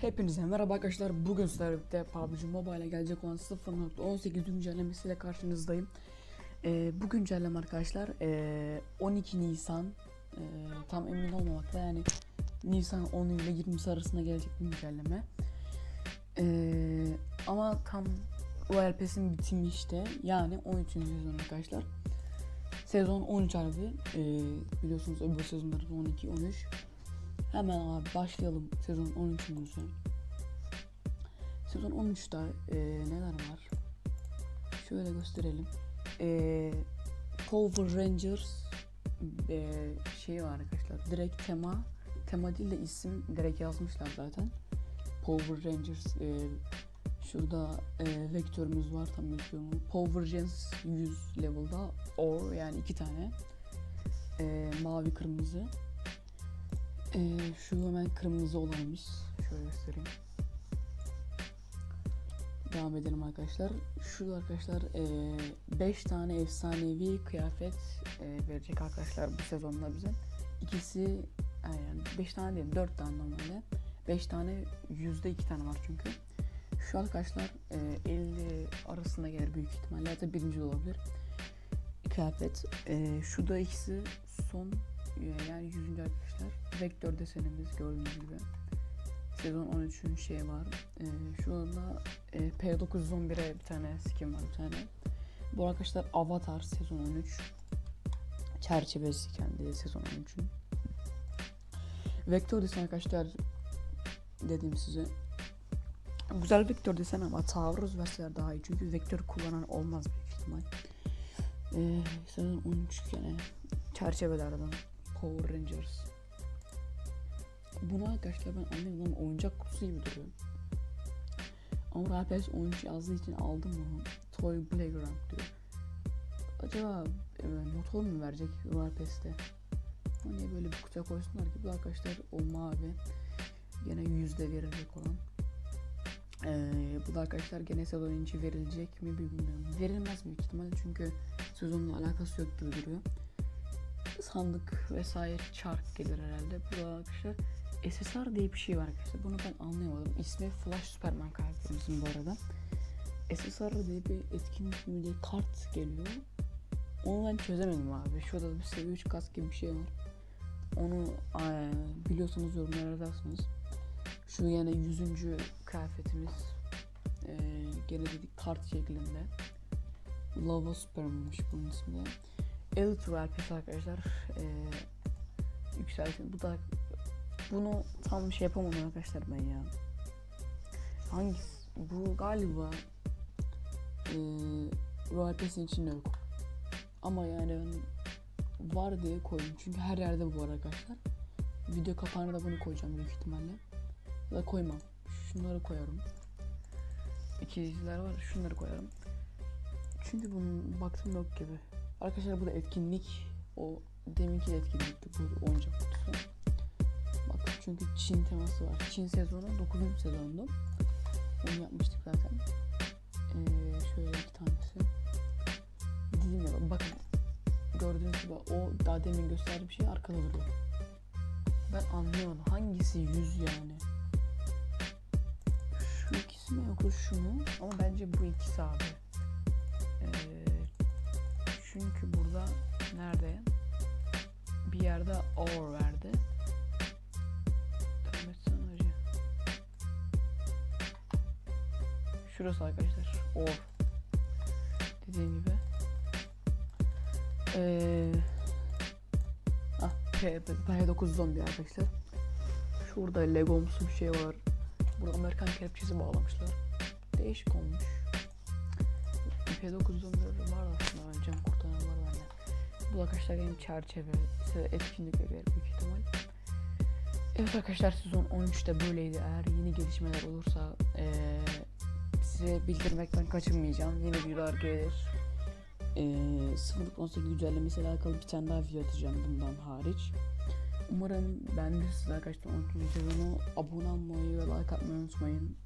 Hepinize merhaba arkadaşlar. Bugün sizlerle birlikte PUBG Mobile'e gelecek olan 0.18 güncellemesiyle karşınızdayım. Ee, bu güncelleme arkadaşlar ee, 12 Nisan ee, tam emin olmamakla yani Nisan 10 ile 20 arasında gelecek bir güncelleme. Ee, ama tam Pass'in bitimi işte yani 13. sezon arkadaşlar. Sezon 13 harbi ee, biliyorsunuz öbür sezonları 12 13 Hemen abi başlayalım sezon 13'ümüzü. Sezon 13'te e, neler var? Şöyle gösterelim. E, Power Rangers e, şey var arkadaşlar. Direkt tema tema değil de isim direkt yazmışlar zaten. Power Rangers e, şurada e, vektörümüz var tam mu? Power Rangers 100 level'da or yani iki tane e, mavi kırmızı ee, şu hemen kırmızı olanımız. Şöyle göstereyim. Devam edelim arkadaşlar. Şurada arkadaşlar 5 tane efsanevi kıyafet e, verecek arkadaşlar bu sezonda bize. İkisi e, yani 5 tane değil 4 tane normalde. 5 tane yüzde 2 tane var çünkü. Şu arkadaşlar e, 50 arasında gelir büyük ihtimalle. Hatta birinci olabilir. Kıyafet. E, şu da ikisi son yani 100. arkadaşlar. Vektör desenimiz gördüğünüz gibi. Sezon 13'ün şeyi var. Ee, şu anda e, P911'e bir tane skin var bir tane. Bu arkadaşlar Avatar sezon 13. Çerçevesi kendi sezon 13'ün. Vektör desen arkadaşlar dedim size. Güzel vektör desen ama taarruz verseler daha iyi. Çünkü vektör kullanan olmaz büyük ihtimal. Ee, sezon 13 gene çerçevelerden Power Rangers. Buna arkadaşlar ben anlayamadım oyuncak kutusu gibi duruyor. Ama RPS 13 yazdığı için aldım bunu. Toy Playground diyor. Acaba e, motor mu verecek RPS'te? Hani böyle bir kutuya koysunlar ki bu arkadaşlar o mavi. Gene yüzde verilecek olan. Ee, bu da arkadaşlar gene sezon içi verilecek mi bilmiyorum. Verilmez büyük ihtimalle çünkü sezonla alakası yok gibi duruyor sandık vesaire çark gelir herhalde. Bu da arkadaşlar SSR diye bir şey var arkadaşlar. Bunu ben anlayamadım. İsmi Flash Superman karakterimizin bu arada. SSR diye bir etkinlik mi diye kart geliyor. Onu ben çözemedim abi. Şurada bir seviye 3 kask gibi bir şey var. Onu ee, biliyorsanız yorumlara yazarsınız. Şu yani 100. kıyafetimiz ee, gene dedik kart şeklinde. Lava Superman'mış bunun ismi de. Elite Rapid arkadaşlar ee, yükseltin. Bu da bunu tam şey yapamadım arkadaşlar ben ya. Hangisi? Bu galiba ee, Royal Pass'in içinde yok. Ama yani ben var diye koydum. Çünkü her yerde bu var arkadaşlar. Video kapağına da bunu koyacağım büyük ihtimalle. Ya da koymam. Şunları koyarım. İkizler var. Şunları koyarım. Çünkü bunun baktım yok gibi. Arkadaşlar bu da etkinlik. O deminki de etkinlikti bu oyuncak kutusu. Bak çünkü Çin teması var. Çin sezonu 9. sezondu. Onu yapmıştık zaten. Ee, şöyle iki tanesi. Dedim ya bakın. Gördüğünüz gibi o daha demin gösterdiğim şey arkada duruyor. Ben anlayamadım. Hangisi yüz yani? Şu ikisi mi yoksa şu mu? Ama bence bu ikisi abi. Çünkü burada nerede? Bir yerde or verdi. Şurası arkadaşlar. Or. Dediğim gibi. Ee, ah, P, P9 zombi arkadaşlar. Şurada Legomsu bir şey var. Burada Amerikan kelepçesi bağlamışlar. Değişik olmuş. P9 zombileri var aslında ben can kurtaran var bende. Bu arkadaşlar benim çerçeve, size etkinlik verir büyük ihtimal. Evet arkadaşlar sezon 13'te böyleydi. Eğer yeni gelişmeler olursa ee, size bildirmekten kaçınmayacağım. Yeni videolar gelir. Ee, 0.18 güncellemesiyle alakalı bir tane daha video atacağım bundan hariç. Umarım beğendiyseniz arkadaşlar 12. sezonu abone olmayı ve like atmayı unutmayın.